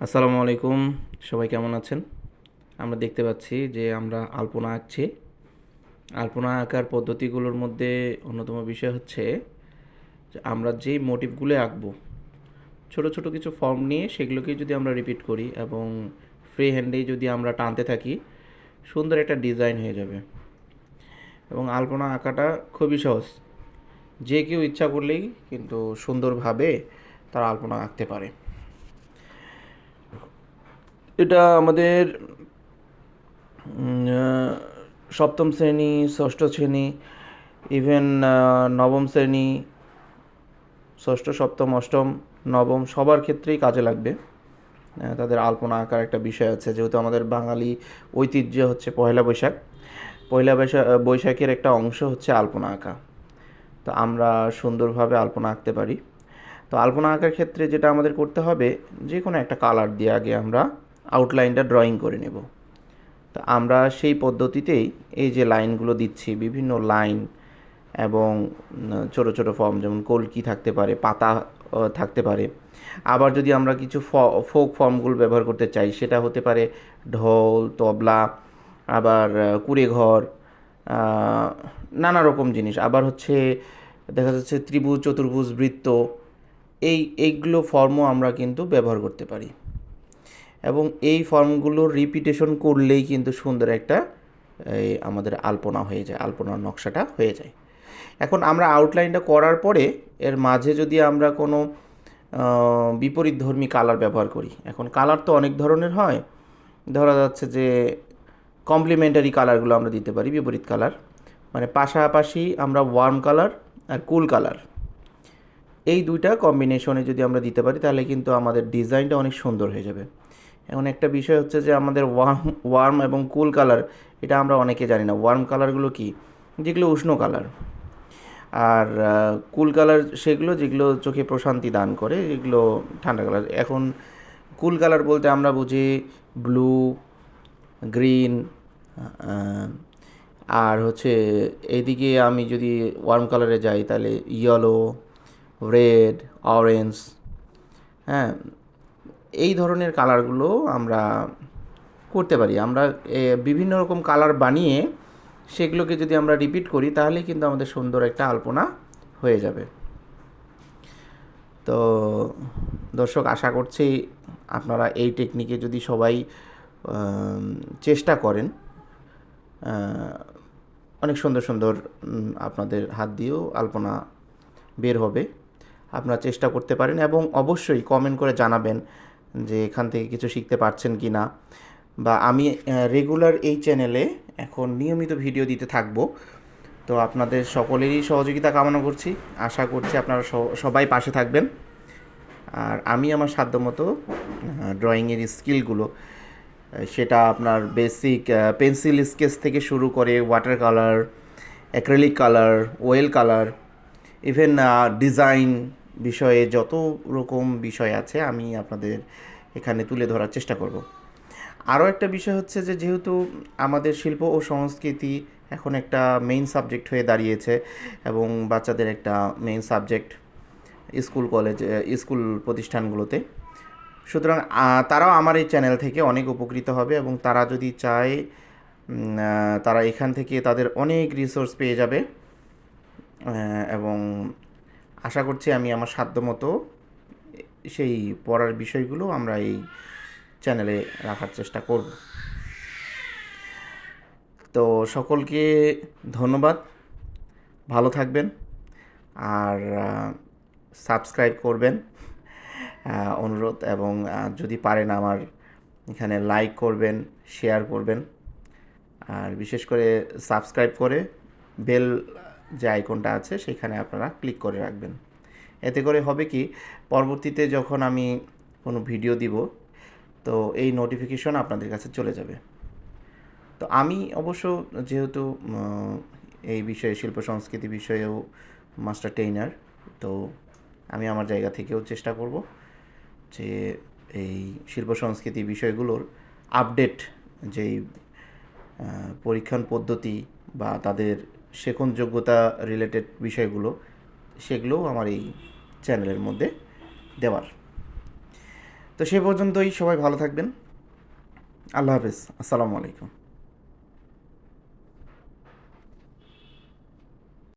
আসসালামু আলাইকুম, সবাই কেমন আছেন? আমরা দেখতে পাচ্ছি যে আমরা আলপনা আঁকছি। আলপনা আঁকার পদ্ধতিগুলোর মধ্যে অন্যতম বিষয় হচ্ছে যে আমরা যেই মোটিভগুলো আঁকবো, ছোট ছোট কিছু ফর্ম নিয়ে সেগুলোকে যদি আমরা রিপিট করি এবং ফ্রি হ্যান্ডেই যদি আমরা টানতে থাকি, সুন্দর একটা ডিজাইন হয়ে যাবে। এবং আলপনা আঁকাটা খুবই সহজ। যে কেউ ইচ্ছা করলেই কিন্তু সুন্দরভাবে তারা আলপনা আঁকতে পারে। এটা আমাদের সপ্তম শ্রেণি, ষষ্ঠ শ্রেণি ইভেন নবম শ্রেণি, ষষ্ঠ, সপ্তম, অষ্টম, নবম, সবার ক্ষেত্রেই কাজে লাগবে। তাদের আলপনা আঁকার একটা বিষয় আছে, যেহেতু আমাদের বাঙালি ঐতিহ্য হচ্ছে পয়লা বৈশাখ। পয়লা বৈশাখ বৈশাখের একটা অংশ হচ্ছে আলপনা আঁকা। তো আমরা সুন্দরভাবে আলপনা আঁকতে পারি। তো আলপনা আঁকার ক্ষেত্রে যেটা আমাদের করতে হবে, যে কোনো একটা কালার দিয়ে আগে আমরা আউটলাইনটা ড্রয়িং করে নেব। তো আমরা সেই পদ্ধতিতেই এই যে লাইনগুলো দিচ্ছি বিভিন্ন লাইন এবং ছোট ছোট ফর্ম যেমন কলকি থাকতে পারে পাতা থাকতে পারে। আবার যদি আমরা কিছু ফোক ফর্মগুলো ব্যবহার করতে চাই সেটা হতে পারে ঢোল তবলা আবার আহ, কুড়ে ঘর নানা রকম জিনিস। আবার হচ্ছে দেখা যাচ্ছে ত্রিভুজ চতুর্ভুজ বৃত্ত এই এইগুলো ফর্মও আমরা কিন্তু ব্যবহার করতে পারি। এবং এই ফর্মগুলোর রিপিটেশন করলেই কিন্তু সুন্দর একটা, এই আমাদের আলপনা হয়ে যায়, আলপনার নকশাটা হয়ে যায়। এখন আমরা আউটলাইনটা করার পরে, এর মাঝে যদি আমরা কোনো বিপরীত ধর্মী কালার ব্যবহার করি, এখন কালার তো অনেক ধরনের হয়। ধরা যাচ্ছে যে কমপ্লিমেন্টারি কালারগুলো আমরা দিতে পারি, বিপরীত কালার মানে পাশাপাশি আমরা ওয়ার্ম কালার আর কুল কালার এই দুইটা কম্বিনেশনে যদি আমরা দিতে পারি, তাহলে কিন্তু আমাদের ডিজাইনটা অনেক সুন্দর হয়ে যাবে। এখন একটা বিষয় হচ্ছে যে আমাদের ওয়ার্ম ওয়ার্ম এবং কুল কালার এটা আমরা অনেকে জানি না। ওয়ার্ম কালারগুলো কি? যেগুলো উষ্ণ কালার আর কুল কালার সেগুলো যেগুলো চোখে প্রশান্তি দান করে, এগুলো ঠান্ডা কালার এখন কুল কালার বলতে আমরা বুঝি ব্লু গ্রিন আর হচ্ছে এইদিকে আমি যদি ওয়ার্ম কালারে যাই, তাহলে ইয়েলো রেড অরেঞ্জ হ্যাঁ এই ধরনের কালারগুলো আমরা করতে পারি। আমরা বিভিন্ন রকম কালার বানিয়ে সেগুলোকে যদি আমরা রিপিট করি, তাহলে কিন্তু আমাদের সুন্দর একটা আলপনা হয়ে যাবে। তো, দর্শক, আশা করছি আপনারা এই টেকনিকে যদি সবাই চেষ্টা করেন অনেক সুন্দর সুন্দর আপনাদের হাত দিয়েও আলপনা বের হবে। আপনারা চেষ্টা করতে পারেন এবং অবশ্যই কমেন্ট করে জানাবেন যে এখান থেকে কিছু শিখতে পারছেন কি না বা আমি রেগুলার এই চ্যানেলে এখন নিয়মিত ভিডিও দিতে থাকব। তো আপনাদের সকলেরই সহযোগিতা কামনা করছি। আশা করছি আপনারা সবাই পাশে থাকবেন। আর আমি আমার সাধ্যমতো ড্রয়িংয়ের স্কিলগুলো সেটা আপনার বেসিক পেন্সিল স্কেচ থেকে শুরু করে water colour acrylic colour oil colour even design বিষয়ে যত রকম বিষয় আছে আমি আপনাদের এখানে তুলে ধরার চেষ্টা করব। আরও একটা বিষয় হচ্ছে যে যেহেতু আমাদের শিল্প ও সংস্কৃতি এখন একটা মেইন সাবজেক্ট হয়ে দাঁড়িয়েছে এবং বাচ্চাদের একটা main subject school college school প্রতিষ্ঠানগুলোতে, সুতরাং তারাও আমার এই চ্যানেল থেকে অনেক উপকৃত হবে এবং তারা যদি চায় তারা এখান থেকে তাদের অনেক রিসোর্স পেয়ে যাবে এবং আশা করছি আমি আমার সাধ্যমতো সেই পড়ার বিষয়গুলো আমরা এই চ্যানেলে রাখার চেষ্টা করব। তো সকলকে ধন্যবাদ। ভালো থাকবেন আর সাবস্ক্রাইব করবেন। অনুরোধ এবং যদি পারেন আমার এখানে লাইক করবেন, শেয়ার করবেন। আর বিশেষ করে সাবস্ক্রাইব করে বেল যে আইকনটা আছে, সেখানে আপনারা ক্লিক করে রাখবেন। এতে করে হবে কি, পরবর্তীতে যখন আমি কোনো ভিডিও দিব, তো এই নোটিফিকেশন আপনাদের কাছে চলে যাবে। তো আমি অবশ্য যেহেতু এই বিষয়ে, শিল্প সংস্কৃতি বিষয়েও মাস্টার ট্রেনার তো আমি আমার জায়গা থেকেও চেষ্টা করব যে এই শিল্প সংস্কৃতি বিষয়গুলোর আপডেট যেই পরীক্ষণ পদ্ধতি বা তাদের শেখন যোগ্যতা রিলেটেড বিষয়গুলো, সেগুলোও আমার এই চ্যানেলের মধ্যে দেওয়ার। তো সে পর্যন্তই সবাই ভালো থাকবেন। আল্লাহ হাফেজ। আসসালামু আলাইকুম।